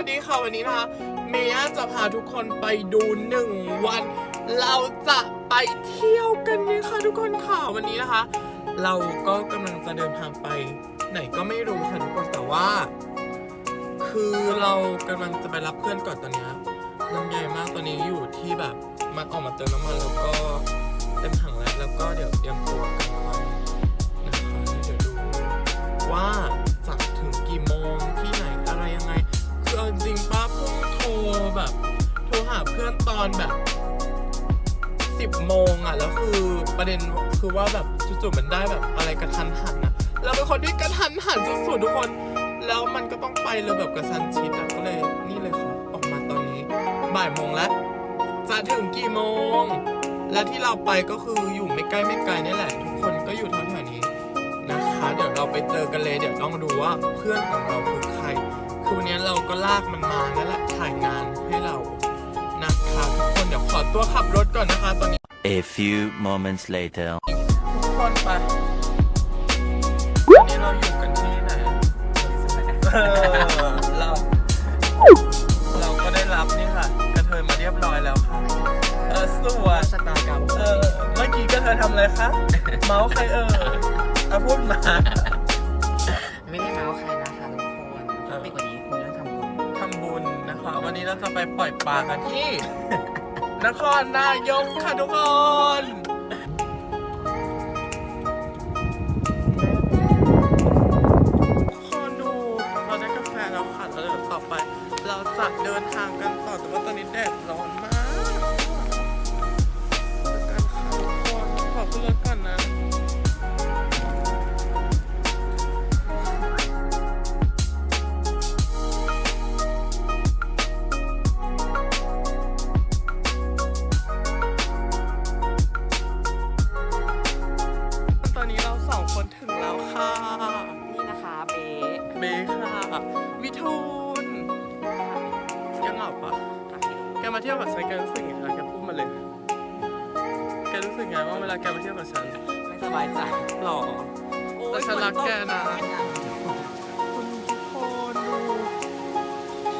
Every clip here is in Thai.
วัสดีค่ะวันนี้นะคะเมย่าจะพาทุกคนไปดูหนึ่งวัน เราจะไปเที่ยวกันนี่ค่ะทุกคนค่ะวันนี้นะคะ เราก็กำลังจะเดินทางไป ไหนก็ไม่รู้ค่ะทุกคนแต่ว่า คือเรากำลังจะไปรับเพื่อนก่อนตอนนี้ลำใหญ่มากตอนนี้อยู่ที่แบบมันออกมาเติมน้ำมันแล้วก็เต็มถังแล้วแล้วก็เดี๋ยวเตรียมตัวกันไปนะคะเดี๋ยวดูว่า อนตอนแบบสิบโมงอะแล้วคือประเด็นคือว่าแบบจู่ๆมันได้แบบอะไรกระทันหันนะเราเป็นคนที่กระทันหันสุดๆทุกคน แล้วมันก็ต้องไปเลยแบบกระชันชิดอะก็เลยนี่เลยค่ะออกมาตอนนี้บ่ายโมงแล้วจะถึงกี่โมง และที่เราไปก็คืออยู่ไม่ใกล้ไม่ไกลนี่แหละ ทุกคนก็อยู่แถวๆนี้นะคะ เดี๋ยวเราไปเจอกันเลยเดี๋ยวต้องดูว่าเพื่อนของเราคือใครคือวันนี้เราก็ลากมันมาแล้วแหละ ตัวขับรถก่อนนะคะตอนนี้ A few moments later. ทุกคนไปวันนี้เราอยู่กันที่ไหนเออเรา เราก็ได้รับนี่ค่ะ กระเทยมาเรียบร้อยแล้วค่ะ เออสวยชะตากรรมเออ เมื่อกี้กระเทยทำอะไรคะ เมาส์ใครเออเอาพูดมา ไม่ได้เมาส์ใครนะคะทุกคนถ้าเป็นกว่านี้คุณเรื่องทำบุญ ทำบุญนะคะ วันนี้เราจะไปปล่อยปลากันที่ นครนายกค่ะทุกคน เบค่ะวิทูลแกเหงาปะแกมาเที่ยวกับฉันแกรู้สึกไงคะแกพูดมาเลยแกรู้สึกไงว่าเวลาแกมาเที่ยวกับฉันไม่สบายใจหรอแต่ฉันรักแกนะโอ้ยคุณทุกคนดู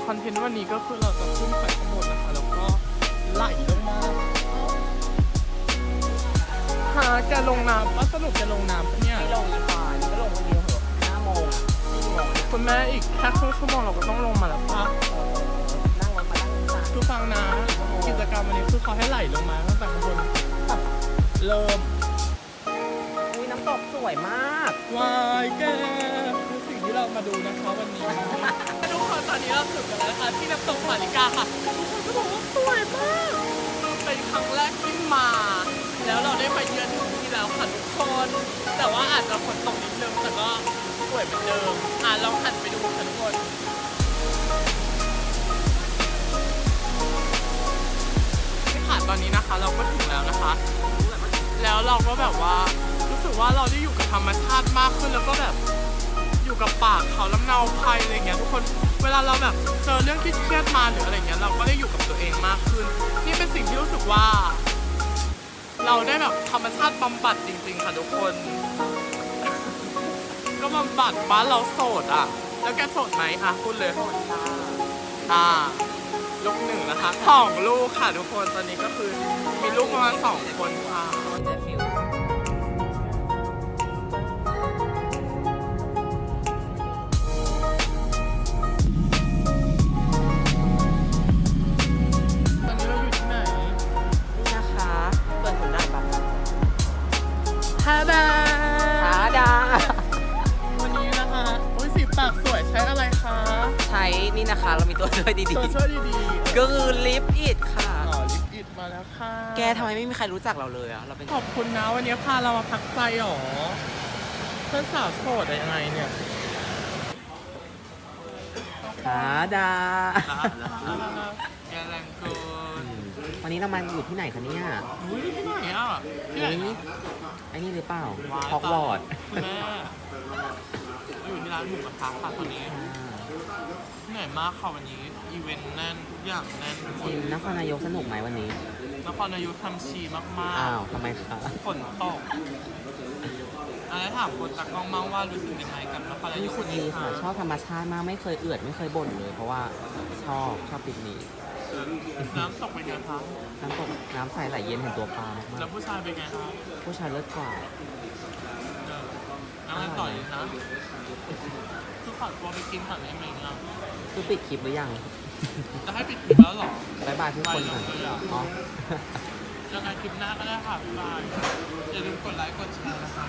คอนเทนต์วันนี้ก็คือเราจะขึ้นไปข้างบนนะคะแล้วก็ไหลลงมาหาแกลงน้ำว่าสรุปแกลงน้ำปะเนี่ยไม่ลงอีกฝ่าย คุณแม่อีกแค่ครึ่งชั่วโมงเราก็ต้องลงมาแล้วปะเออนั่งรถมานั่งสามคือฟังนะกิจกรรมวันนี้คือเขาให้ไหลลงมาตั้งแต่ข้างบนเริ่มอุ้ยน้ำตกสวยมากวายแกคือสิ่งที่เรามาดูนะคะวันนี้ทุกคนตอนนี้เราถึงกันแล้วนะคะที่น้ำตกสาลิกาค่ะทุกคนก็บอกว่าสวยมากคือเป็นครั้งแรกที่มา แล้วเราได้มาเยือนถึงที่แล้วค่ะทุกคน แต่ว่าอาจจะฝนตกนิดนึงแต่ก็ สวยเหมือนเดิมอะลองหันไปดูค่ะทุกคนที่ค่ะตอนนี้นะคะ เราก็ถึงแล้วนะคะ แล้วเราก็แบบว่ารู้สึกว่าเราได้อยู่กับธรรมชาติมากขึ้นแล้วก็แบบอยู่กับป่าเขาลำเนาไพรอะไรเงี้ยทุกคนเวลาเราแบบเจอเรื่องที่เครียดมาหรืออะไรเงี้ยเราก็ได้อยู่กับตัวเองมากขึ้น นี่เป็นสิ่งที่รู้สึกว่า เราได้แบบธรรมชาติบำบัดจริง ๆ ค่ะทุกคน ก็บำบัดบ้านเราโสดอะ แล้วแกโสดไหมคะพูดเลยโสดจ้าอ่าลูกหนึ่งนะคะสองลูกค่ะทุกคนตอนนี้ก็คือมีลูกประมาณสองคนค่ะโดนใจฟิลตอนนี้เราอยู่ที่ไหนนี่นะคะเปิดผลได้ปะฮาด ปากสวยใช้อะไรคะใช้นี่นะคะ เรามีตัวช่วยดีตัวช่วยดีๆก็คือลิปอิดค่ะๆอ๋อลิปอิดมาแล้วค่ะแกทำไมไม่มีใครรู้จักเราเลยอะเราเป็นขอบคุณนะวันนี้พาเรามาพักใจหรอเพื่อนสาวโสดได้ยังไงเนี่ยหาดา แกแรงเกินวันนี้เรามาอยู่ที่ไหนคะเนี่ยอุ้ยที่ไหนอะที่ไหนนี่ไอ้นี่หรือเปล่าว้ายฮอกวอตส์คุณแม่เรา อยู่ที่ร้านหมูกระทะค่ะตอนนี้เหนื่อยมากค่ะวันนี้ อีเวนต์แน่นทุกอย่างแน่นหมทีดมนครนายกสนุกไหมวันนี้ นครนายกทำชีมากอ้าวทำไมคะๆฝนตกอะไรถามคนตากล้องมาว่ารู้สึกยังไงกับนครนายรู้กสึกดีค่ะชอบธรรมชาติมากไม่เคยเอือดไม่เคยบ่นเลย เพราะว่าชอบชอบปิกนิกน้ำตกเป็นไงคะน้ำตกน้ำใสไหลเย็นเห็นตัวปลามากแล้วผู้ชายเป็นไงคะๆผู้ชายเลิศกว่า เออน้ำมันต่อยนะคือขอตัวไปกินก่อนได้ไหมเนี่ยคือปิดคลิปหรือยังจะให้ปิดคลิปแล้วเหรอบายบายทุกคนก่อนไปเลยเหรออ๋อยังไงคลิปหน้าก็ได้ค่ะบ๊ายบายอย่าลืมกดไลค์กดแชร์นะคะ